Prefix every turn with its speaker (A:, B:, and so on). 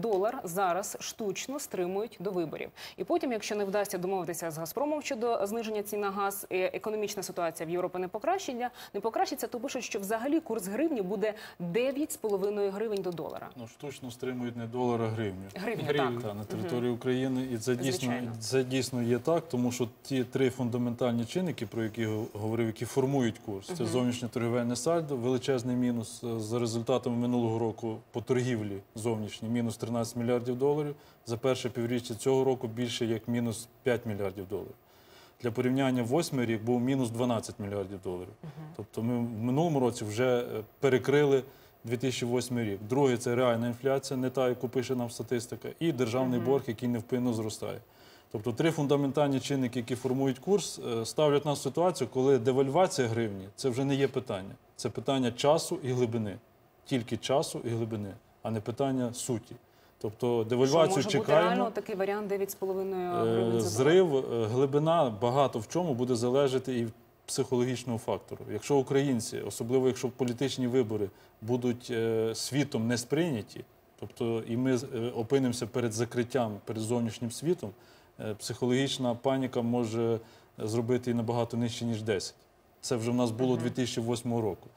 A: долар зараз штучно стримують до виборів. І потім, якщо не вдасться домовитися з Газпромом щодо зниження цін на газ, економічна ситуація в Європі не покращення, не покращиться, то пишуть, що взагалі курс гривні буде 9,5 гривень до долара.
B: Ну, штучно стримують не долар, а гривню.
A: Гривня,
C: Гривню.
A: так.
B: Та, на території України, і це дійсно,
A: Звичайно.
B: це дійсно є так, тому що ті три фундаментальні чинники, про які го- говорив, які формують курс, це зовнішнє торгівельне сальдо, величезний мінус е, за результатами минулого року по торгівлі зовнішній, мінус 13 мільярдів доларів. За перше півріччя цього року більше як мінус 5 мільярдів доларів. Для порівняння восьмий рік був мінус 12 мільярдів доларів. Тобто ми в минулому році вже е, перекрили 2008 рік. Другий це реальна інфляція, не та, яку пише нам статистика, і державний борг, який невпинно зростає. Тобто три фундаментальні чинники, які формують курс, е, ставлять нас в ситуацію, коли девальвація гривні це вже не є питання. Це питання часу і глибини. Тільки часу і глибини, а не питання суті. Тобто
A: Що
B: девальвацію
A: може бути
B: чекаємо.
A: реально такий варіант 9,5
B: Е,
A: гривень за?
B: Зрив, е, глибина багато в чому буде залежати і психологічного фактору. Якщо українці, особливо якщо політичні вибори будуть е, світом не сприйняті, тобто і ми опинимося перед закриттям, перед зовнішнім світом, психологічна паніка може зробити і набагато нижче, ніж 10. Це вже в нас було 2008 року.